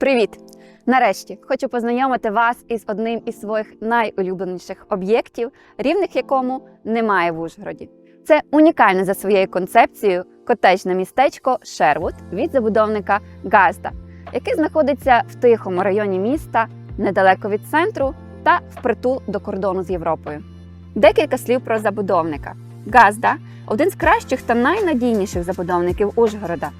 Привіт! Нарешті хочу познайомити вас із одним із своїх найулюбленіших об'єктів, рівних якому немає в Ужгороді. Це унікальне за своєю концепцією котеджне містечко Шервуд від забудовника Газда, яке знаходиться в тихому районі міста, недалеко від центру та впритул до кордону з Європою. Декілька слів про забудовника. Газда один з кращих та найнадійніших забудовників Ужгорода.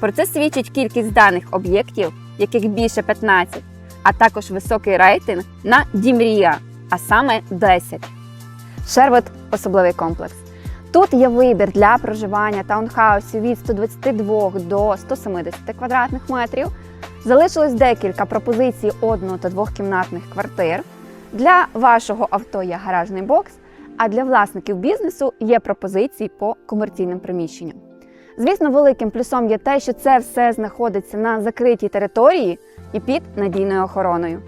Про це свідчить кількість даних об'єктів, яких більше 15, а також високий рейтинг на Дімрія, а саме 10. Шервот особливий комплекс. Тут є вибір для проживання таунхаусів від 122 до 170 квадратних метрів. Залишилось декілька пропозицій одно- та двохкімнатних квартир. Для вашого авто є гаражний бокс, а для власників бізнесу є пропозиції по комерційним приміщенням. Звісно, великим плюсом є те, що це все знаходиться на закритій території і під надійною охороною.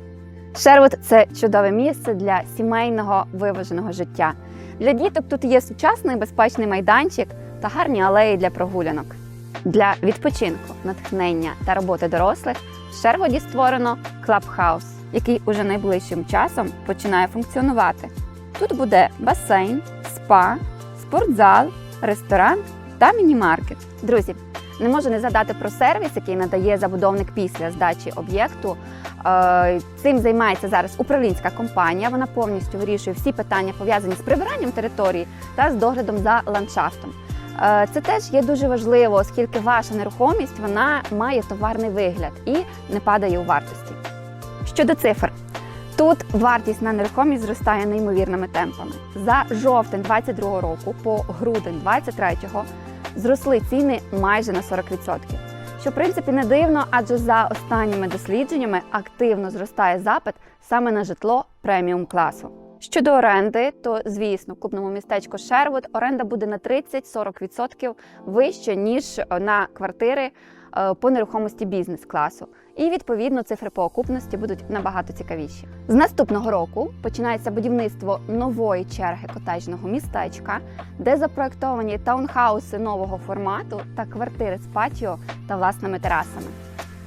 Шервуд це чудове місце для сімейного виваженого життя. Для діток тут є сучасний безпечний майданчик та гарні алеї для прогулянок. Для відпочинку, натхнення та роботи дорослих в Шервуді створено клабхаус, який уже найближчим часом починає функціонувати. Тут буде басейн, спа, спортзал, ресторан та міні-маркет. Друзі, не можу не згадати про сервіс, який надає забудовник після здачі об'єкту. Е, Цим займається зараз управлінська компанія. Вона повністю вирішує всі питання пов'язані з прибиранням території та з доглядом за ландшафтом. Е, Це теж є дуже важливо, оскільки ваша нерухомість вона має товарний вигляд і не падає у вартості. Щодо цифр, Тут вартість на нерухомість зростає неймовірними темпами. За жовтень 22 року по грудень 23 зросли ціни майже на 40%. Що в принципі не дивно, адже за останніми дослідженнями активно зростає запит саме на житло преміум класу. Щодо оренди, то звісно, в купному містечку Шервуд оренда буде на 30-40% вище ніж на квартири е, по нерухомості бізнес-класу. І відповідно цифри по окупності будуть набагато цікавіші. З наступного року починається будівництво нової черги котежного містечка, де запроектовані таунхауси нового формату та квартири з патіо та власними терасами.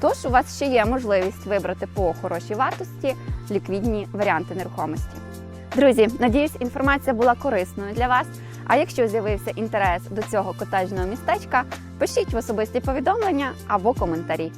Тож у вас ще є можливість вибрати по хорошій вартості ліквідні варіанти нерухомості. Друзі, надіюсь, інформація була корисною для вас. А якщо з'явився інтерес до цього котажного містечка, пишіть в особисті повідомлення або коментарі.